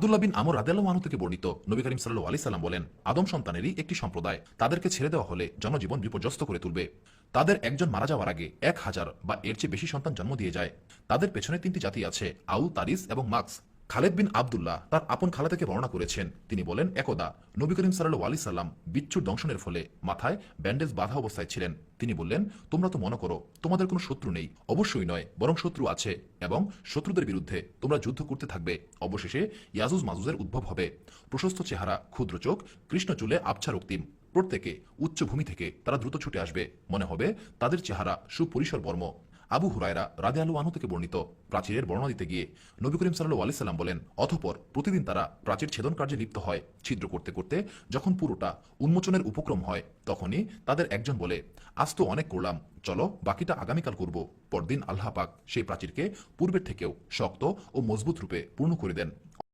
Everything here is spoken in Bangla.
আবদুল্লাহ বিন আমর রাদেল্লাহ মানু থেকে বর্ণিত নবী করিম সাল্লু আলি সাল্লাম বলেন, আদম সন্তানেরই একটি সম্প্রদায়। তাদেরকে ছেড়ে দেওয়া হলে জনজীবন বিপর্যস্ত করে তুলবে। তাদের একজন মারা যাওয়ার আগে এক হাজার বা এর চেয়ে বেশি সন্তান জন্ম দিয়ে যায়। তাদের পেছনে তিনটি জাতি আছে, আউল, তারিস এবং মাক্স। খালেদ বিন আবদুল্লাহ তার আপন খালা থেকে বর্ণনা করেছেন। তিনি বলেন, একদা, নবী করিম সাল্লু আলি সাল্লাম বিচ্ছুর দংশনের ফলে মাথায় ব্যান্ডেজ বাধা অবস্থায় ছিলেন। তিনি বললেন, তোমরা তো মনে করো, তোমাদের কোনো শত্রু নেই। অবশ্যই নয়, বরং শত্রু আছে এবং শত্রুদের বিরুদ্ধে তোমরা যুদ্ধ করতে থাকবে। অবশেষে ইয়াজুজ মাজুজের উদ্ভব হবে। প্রশস্ত চেহারা, ক্ষুদ্র চোখ, কৃষ্ণ চুলে আবছা রক্তিম। প্রত্যেকে উচ্চভূমি থেকে তারা দ্রুত ছুটে আসবে। মনে হবে, তাদের চেহারা সুপরিসর বর্ম। আবু হুরায়রা রাদে আলু আনু থেকে বর্ণিত প্রাচীরের বর্ণনা দিতে গিয়ে নবী করিম সাল্লু আলি সাল্লাম বলেন অথপর প্রতিদিন তারা প্রাচীর ছেদন কার্যে লিপ্ত হয়, ছিদ্র করতে করতে যখন পুরোটা উন্মোচনের উপক্রম হয়, তখনই তাদের একজন বলে, আজ তো অনেক করলাম, চলো বাকিটা আগামীকাল করব। পরদিন আল্লাহ পাক সেই প্রাচীরকে পূর্বের থেকেও শক্ত ও মজবুত রূপে পূর্ণ করে দেন।